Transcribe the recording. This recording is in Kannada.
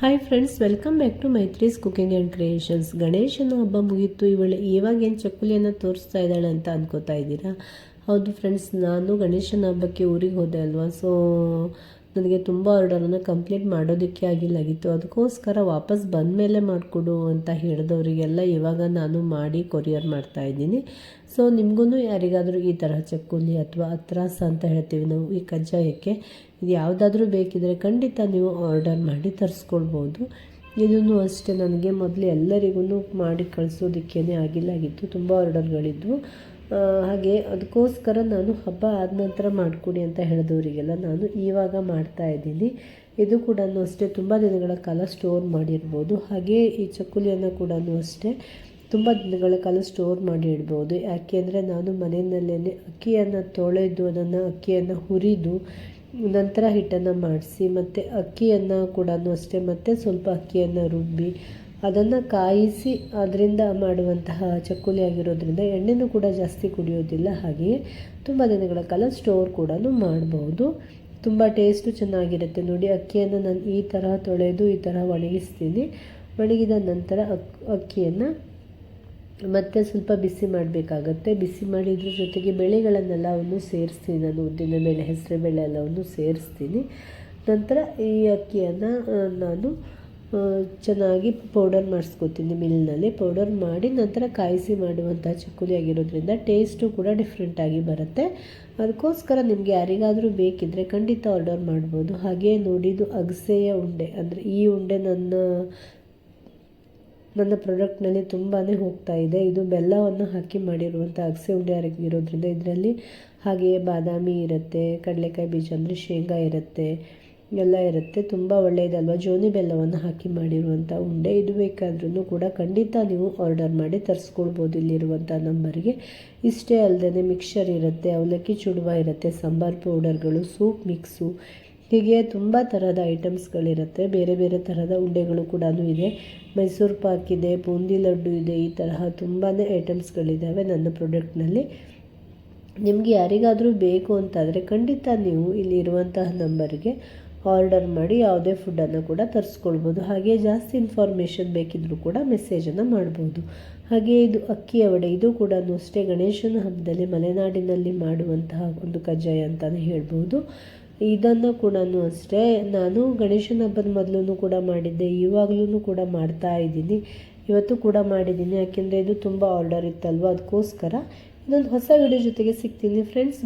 Hi friends welcome back to Maitri's cooking and creations ಗಣೇಶನ ಹಬ್ಬ ಮುಗೀತು, ಇವಳು ಇವಾಗೇನು ಚಕ್ಕುಲಿಯನ್ನು ತೋರಿಸ್ತಾ ಇದ್ದಾಳೆ ಅಂತ ಅನ್ಕೋತಾ ಇದ್ದೀರಾ? ಹೌದು ಫ್ರೆಂಡ್ಸ್ ನಾನು ಗಣೇಶನ ಹಬ್ಬಕ್ಕೆ ಊರಿಗೆ ಹೋದೆ ಅಲ್ವಾ? ಸೊ ನನಗೆ ತುಂಬ ಆರ್ಡರನ್ನು ಕಂಪ್ಲೀಟ್ ಮಾಡೋದಕ್ಕೆ ಆಗಿಲ್ಲಾಗಿತ್ತು. ಅದಕ್ಕೋಸ್ಕರ ವಾಪಸ್ ಬಂದ ಮೇಲೆ ಮಾಡಿಕೊಡು ಅಂತ ಹೇಳಿದವರಿಗೆಲ್ಲ ಇವಾಗ ನಾನು ಮಾಡಿ ಕೊರಿಯರ್ ಮಾಡ್ತಾ ಇದ್ದೀನಿ. ಸೊ ನಿಮಗೂ ಯಾರಿಗಾದರೂ ಈ ಥರ ಚಕ್ಕುಲಿ ಅಥವಾ ಅತ್ರಾಸ ಅಂತ ಹೇಳ್ತೀವಿ ನಾವು ಈ ಕಜ್ಜಾಯಕ್ಕೆ. ಇದು ಯಾವುದಾದ್ರೂ ಬೇಕಿದ್ದರೆ ಖಂಡಿತ ನೀವು ಆರ್ಡರ್ ಮಾಡಿ ತರಿಸ್ಕೊಳ್ಬೋದು. ಇದನ್ನು ಅಷ್ಟೇ, ನನಗೆ ಮೊದಲು ಎಲ್ಲರಿಗೂ ಮಾಡಿ ಕಳಿಸೋದಕ್ಕೇ ಆಗಿಲ್ಲಾಗಿತ್ತು. ತುಂಬ ಆರ್ಡರ್ಗಳಿದ್ವು ಹಾಗೆ ಅದಕ್ಕೋಸ್ಕರ ನಾನು ಹಬ್ಬ ಆದ ನಂತರ ಮಾಡಿಕೊಡಿ ಅಂತ ಹೇಳಿದವರಿಗೆಲ್ಲ ನಾನು ಇವಾಗ ಮಾಡ್ತಾ ಇದ್ದೀನಿ. ಇದು ಕೂಡ ಅಷ್ಟೇ ತುಂಬ ದಿನಗಳ ಕಾಲ ಸ್ಟೋರ್ ಮಾಡಿರ್ಬೋದು. ಹಾಗೆ ಈ ಚಕ್ಕುಲಿಯನ್ನು ಕೂಡ ಅಷ್ಟೇ ತುಂಬ ದಿನಗಳ ಕಾಲ ಸ್ಟೋರ್ ಮಾಡಿ ಇಡ್ಬೋದು ಯಾಕೆಂದರೆ ನಾನು ಮನೆಯಲ್ಲೇ ಅಕ್ಕಿಯನ್ನು ತೊಳೆದು ಅದನ್ನು ಅಕ್ಕಿಯನ್ನು ಹುರಿದು ನಂತರ ಹಿಟ್ಟನ್ನು ಮಾಡಿಸಿ ಮತ್ತು ಅಕ್ಕಿಯನ್ನು ಕೂಡ ಅಷ್ಟೇ ಮತ್ತು ಸ್ವಲ್ಪ ಅಕ್ಕಿಯನ್ನು ರುಬ್ಬಿ ಅದನ್ನು ಕಾಯಿಸಿ ಅದರಿಂದ ಮಾಡುವಂತಹ ಚಕ್ಕುಲಿ ಆಗಿರೋದ್ರಿಂದ ಎಣ್ಣೆನೂ ಕೂಡ ಜಾಸ್ತಿ ಕುಡಿಯೋದಿಲ್ಲ. ಹಾಗೆಯೇ ತುಂಬ ದಿನಗಳ ಕಾಲ ಸ್ಟೋರ್ ಕೂಡ ಮಾಡಬಹುದು ತುಂಬ ಟೇಸ್ಟು ಚೆನ್ನಾಗಿರುತ್ತೆ. ನೋಡಿ, ಅಕ್ಕಿಯನ್ನು ನಾನು ಈ ಥರ ತೊಳೆದು ಈ ಥರ ಒಣಗಿಸ್ತೀನಿ. ಒಣಗಿದ ನಂತರ ಅಕ್, ಅಕ್ಕಿಯನ್ನು ಮತ್ತೆ ಸ್ವಲ್ಪ ಬಿಸಿ ಮಾಡಬೇಕಾಗತ್ತೆ. ಬಿಸಿ ಮಾಡಿದ್ರ ಜೊತೆಗೆ ಬೆಳೆಗಳನ್ನೆಲ್ಲ ಅವನ್ನು ಸೇರಿಸ್ತೀನಿ. ನಾನು ಉದ್ದಿನ ಬೇಳೆ, ಹೆಸರು ಬೇಳೆ ಎಲ್ಲವನ್ನು ಸೇರಿಸ್ತೀನಿ. ನಂತರ ಈ ಅಕ್ಕಿಯನ್ನು ನಾನು ಚೆನ್ನಾಗಿ ಪೌಡರ್ ಮಾಡಿಸ್ಕೊತೀನಿ ಮಿಲ್ನಲ್ಲಿ. ಪೌಡರ್ ಮಾಡಿ ನಂತರ ಕಾಯಿಸಿ ಮಾಡುವಂಥ ಚಕ್ಕುಲಿ ಆಗಿರೋದ್ರಿಂದ ಟೇಸ್ಟು ಕೂಡ ಡಿಫ್ರೆಂಟಾಗಿ ಬರುತ್ತೆ. ಅದಕ್ಕೋಸ್ಕರ ನಿಮಗೆ ಯಾರಿಗಾದರೂ ಬೇಕಿದ್ದರೆ ಖಂಡಿತ ಆರ್ಡರ್ ಮಾಡ್ಬೋದು. ಹಾಗೆ ನೋಡಿದ್ದು ಅಗಸೆಯ ಉಂಡೆ. ಅಂದರೆ ಈ ಉಂಡೆ ನನ್ನ ನನ್ನ ಪ್ರಾಡಕ್ಟ್ನಲ್ಲಿ ತುಂಬಾ ಹೋಗ್ತಾ ಇದೆ. ಇದು ಬೆಲ್ಲವನ್ನು ಹಾಕಿ ಮಾಡಿರುವಂಥ ಅಗಸೆ ಉಂಡೆ ಇರೋದ್ರಿಂದ ಇದರಲ್ಲಿ ಹಾಗೆಯೇ ಬಾದಾಮಿ ಇರುತ್ತೆ, ಕಡಲೆಕಾಯಿ ಬೀಜ ಅಂದರೆ ಶೇಂಗಾ ಇರುತ್ತೆ ಎಲ್ಲ ಇರುತ್ತೆ. ತುಂಬ ಒಳ್ಳೆಯದಲ್ವ ಜೋನಿ ಬೆಲ್ಲವನ್ನು ಹಾಕಿ ಮಾಡಿರುವಂಥ ಉಂಡೆ. ಇದು ಬೇಕಾದ್ರೂ ಕೂಡ ಖಂಡಿತ ನೀವು ಆರ್ಡರ್ ಮಾಡಿ ತರಿಸ್ಕೊಳ್ಬೋದು ಇಲ್ಲಿರುವಂಥ ನಂಬರ್ಗೆ. ಇಷ್ಟೇ ಅಲ್ಲದೆ ಮಿಕ್ಸರ್ ಇರುತ್ತೆ, ಅವಲಕ್ಕಿ ಚುಡುವ ಇರುತ್ತೆ, ಸಾಂಬಾರ್ ಪೌಡರ್ಗಳು, ಸೂಪ್ ಮಿಕ್ಸು ಹೀಗೆ ತುಂಬ ಥರದ ಐಟಮ್ಸ್ಗಳಿರುತ್ತೆ ಬೇರೆ ಬೇರೆ ಥರದ ಉಂಡೆಗಳು ಕೂಡ ಇದೆ. ಮೈಸೂರು ಪಾಕ್ ಇದೆ, ಬೂಂದಿ ಲಡ್ಡು ಇದೆ, ಈ ತರಹ ತುಂಬಾ ಐಟಮ್ಸ್ಗಳಿದ್ದಾವೆ ನನ್ನ ಪ್ರಾಡಕ್ಟ್ನಲ್ಲಿ ನಿಮಗೆ ಯಾರಿಗಾದರೂ ಬೇಕು ಅಂತಾದರೆ ಖಂಡಿತ ನೀವು ಇಲ್ಲಿ ಇರುವಂತಹ ನಂಬರ್ಗೆ ಆರ್ಡರ್ ಮಾಡಿ ಯಾವುದೇ ಫುಡ್ಡನ್ನು ಕೂಡ ತರಿಸ್ಕೊಳ್ಬೋದು. ಹಾಗೆ ಜಾಸ್ತಿ ಇನ್ಫಾರ್ಮೇಷನ್ ಬೇಕಿದ್ದರೂ ಕೂಡ ಮೆಸೇಜನ್ನು ಮಾಡ್ಬೋದು. ಹಾಗೆ ಇದು ಅಕ್ಕಿ ವಡೆ ಇದು ಕೂಡ ಅಷ್ಟೇ ಗಣೇಶನ ಹಬ್ಬದಲ್ಲಿ ಮಲೆನಾಡಿನಲ್ಲಿ ಮಾಡುವಂತಹ ಒಂದು ಕಜ್ಜಾಯ ಅಂತಲೇ ಹೇಳ್ಬೋದು. ಇದನ್ನು ಕೂಡ ಅಷ್ಟೇ, ನಾನು ಗಣೇಶನ ಹಬ್ಬದ ಮೊದಲು ಕೂಡ ಮಾಡಿದ್ದೆ ಇವಾಗಲೂ ಕೂಡ ಮಾಡ್ತಾ ಇದ್ದೀನಿ. ಇವತ್ತು ಕೂಡ ಮಾಡಿದ್ದೀನಿ, ಯಾಕೆಂದರೆ ಇದು ತುಂಬ ಆರ್ಡರ್ ಇತ್ತಲ್ವ? ಅದಕ್ಕೋಸ್ಕರ ಇನ್ನೊಂದು ಹೊಸ ವಿಡಿಯೋ ಜೊತೆಗೆ ಸಿಗ್ತೀನಿ. ಫ್ರೆಂಡ್ಸ್